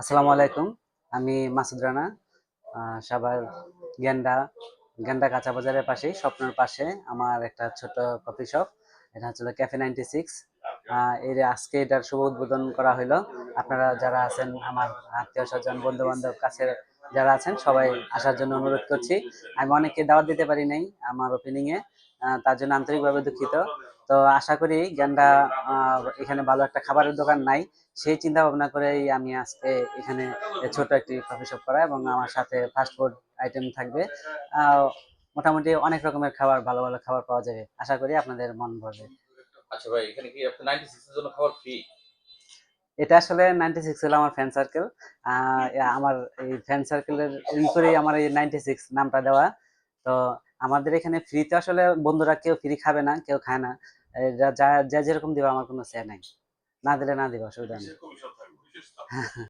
আসসালামু আলাইকুম। আমি মাসুদ রানা সাভার গেন্ডা গেন্ডা কাঁচা বাজারের পাশেই, স্বপ্নের পাশে আমার একটা ছোট কফি শপ। এটা হচ্ছে ক্যাফে নাইনটি সিক্স এর আজকে এটার শুভ উদ্বোধন করা হলো আপনারা যারা আছেন, আমার আত্মীয় স্বজন বন্ধু বান্ধব কাছে যারা আছেন সবাই আসার জন্য অনুরোধ করছি। আমি অনেককে দাওয়াত দিতে পারি নাই আমার ওপেনিং এ তার জন্য আন্তরিকভাবে দুঃখিত। তো আশা করি আহ, এখানে ভালো একটা খাবারের দোকান নাই সেই চিন্তা ভাবনা করেই আমি আজকে এখানে ছোট একটি কফি শপ করা এবং আমার সাথে ফাস্ট ফুড আইটেম থাকবে। মোটামুটি অনেক রকমের খাবার ভালো ভালো খাবার পাওয়া যাবে। আশা করি আপনাদের মন ভরবে। আচ্ছা ভাই এখানে কি আপনি নাইনটি সিক্সের জন্য খাবার ফ্রি এটা আসলে নাইনটি সিক্স হলো আমার ফ্যান সার্কেল আমার এই ফ্যান সার্কেলের করেই আমার এই নাইনটি সিক্স নামটা দেওয়া। তো আমাদের এখানে ফ্রিতে আসলে বন্ধুরা কেউ ফ্রি খাবে না কেউ খায় না। যা যা যেরকম দিবে আমার কোনো সে নাই। না দিলে না দিবে অসুবিধা নেই।